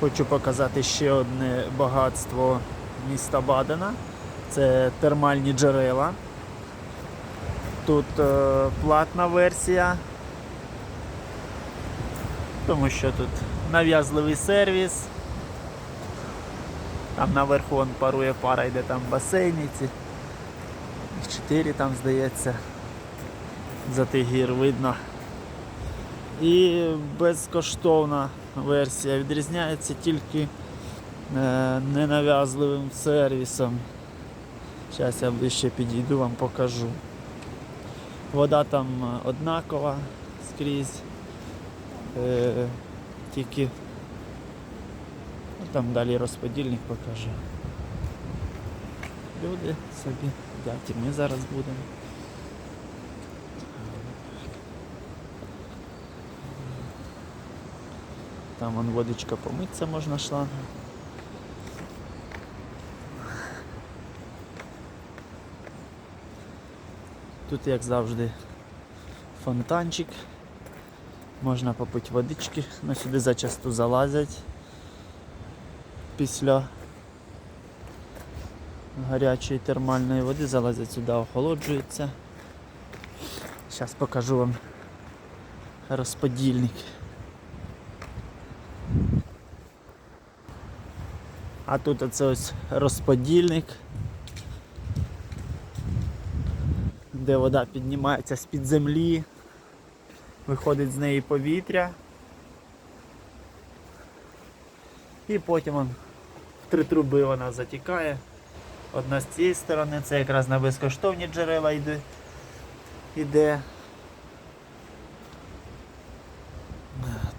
Хочу показати ще одне багатство міста Бадена. Це термальні джерела. Тут е, платна версія, тому що тут нав'язливий сервіс. Там наверху он парує пара, йде там басейниці. Їх чотири там здається. За тих гір видно. І безкоштовна версія відрізняється тільки е, ненав'язливим сервісом. Зараз я ближче підійду, вам покажу. Вода там однакова скрізь. Е, тільки там далі розподільник покажу. Люди собі дяті, ми зараз будемо. Там вон водичка помитися можна шлангом. Тут, як завжди, фонтанчик. Можна попити водички, але сюди зачасту залазять після гарячої термальної води, залазять сюди, охолоджуються. Зараз покажу вам розподільник. А тут оце ось розподільник, де вода піднімається з-під землі, виходить з неї повітря. І потім он, в три труби вона затікає. Одна з цієї сторони, це якраз на безкоштовні джерела йде. йде.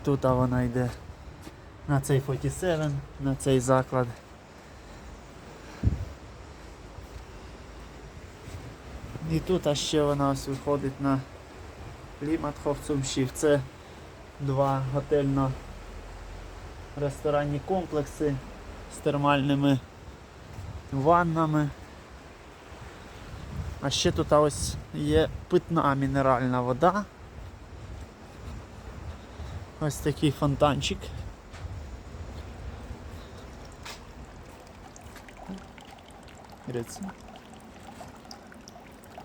Тут вона йде на цей 47, на цей заклад. І тут а ще вона ось виходить на Ліматхов Цумщів. Це два готельно-ресторанні комплекси з термальними ваннами. А ще тут ось є питна мінеральна вода. Ось такий фонтанчик. Греться.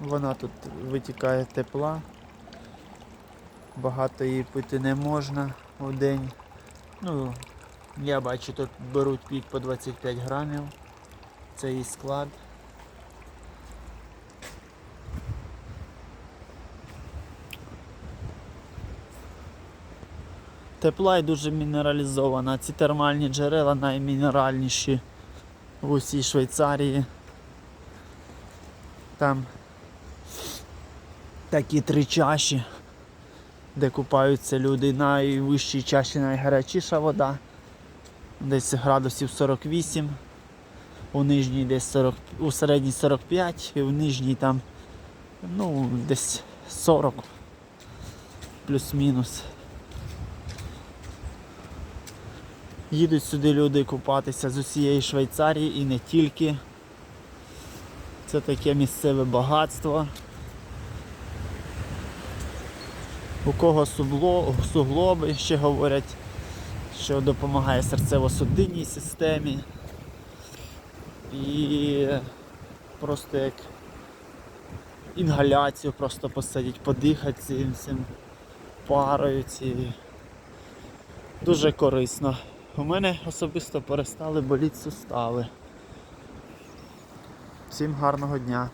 Вона тут витікає тепла. Багато її пити не можна в день. Ну, я бачу, тут беруть пік по 25 грамів. Це її склад. Тепла і дуже мінералізована. Ці термальні джерела наймінеральніші в усій Швейцарії. Там такі три чаші, де купаються люди. Найвищій чаші найгарячіша вода. Десь градусів 48. У нижній десь 40, у середній 45 і в нижній там ну десь 40 плюс-мінус. Їдуть сюди люди купатися з усієї Швейцарії і не тільки. Це таке місцеве багатство. У кого суглоби ще говорять, що допомагає серцево-судинній системі. І просто як інгаляцію просто посадять, подихати цим всім парою цією. Дуже корисно. У мене особисто перестали боліти сустави. Всім гарного дня.